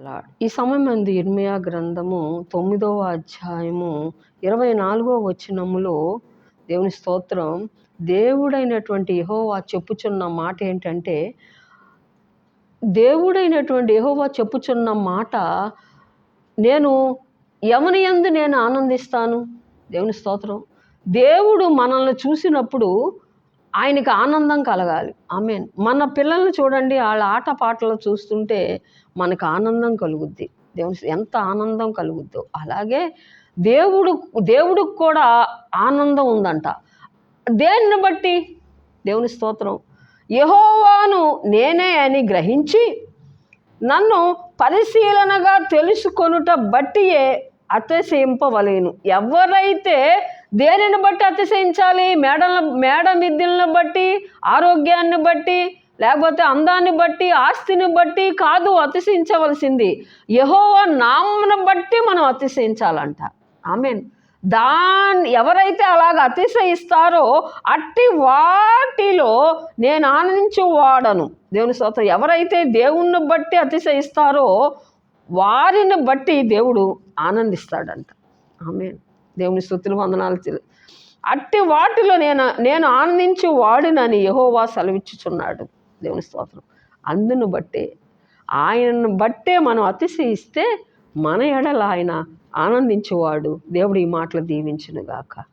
అలా ఈ సమయమందు ఇర్మియా గ్రంథము తొమ్మిదవ అధ్యాయము ఇరవై నాలుగో వచనములో దేవుని స్తోత్రం దేవుడైనటువంటి యహోవా చెప్పుచున్న మాట ఏంటంటే దేవుడైనటువంటి యహోవా చెప్పుచున్న మాట నేను ఎవని యందు నేను ఆనందిస్తాను? దేవుని స్తోత్రం. దేవుడు మనల్ని చూసినప్పుడు ఆయనకి ఆనందం కలగాలి. ఆమె మన పిల్లల్ని చూడండి వాళ్ళ ఆట పాటలు చూస్తుంటే మనకు ఆనందం కలుగుద్ది. దేవుని ఎంత ఆనందం కలుగుద్దో. అలాగే దేవుడు దేవుడికి కూడా ఆనందం ఉందంట. దేన్ని బట్టి? దేవుని స్తోత్రం. యహోవాను నేనే అని గ్రహించి నన్ను పరిశీలనగా తెలుసుకొనుట బట్టియే అతిశయింపవలేను. ఎవరైతే దేనిని బట్టి అతిశయించాలి? మేడల మేడ విద్యలను బట్టి ఆరోగ్యాన్ని బట్టి లేకపోతే అందాన్ని బట్టి ఆస్తిని బట్టి కాదు అతిశయించవలసింది. యహోవా నామను బట్టి మనం అతిశయించాలంట. ఆమెన్. దాన్ ఎవరైతే అలాగ అతిశయిస్తారో అట్టి వాటిలో నేను ఆనందించు వాడను దేవుని స్తోత్రం. ఎవరైతే దేవుణ్ణి బట్టి అతిశయిస్తారో వారిని బట్టి దేవుడు ఆనందిస్తాడంట. ఆమెన్. దేవుని స్థుతులు వందనాలు అట్టి వాటిలో నేను నేను ఆనందించి వాడినని యహోవా సెలవిచ్చుచున్నాడు. దేవుని స్తోత్రం. అందును బట్టే ఆయనను బట్టే మనం అతిశయిస్తే మన ఎడల ఆయన ఆనందించేవాడు. దేవుడు ఈ మాటలు దీవించునుగాక.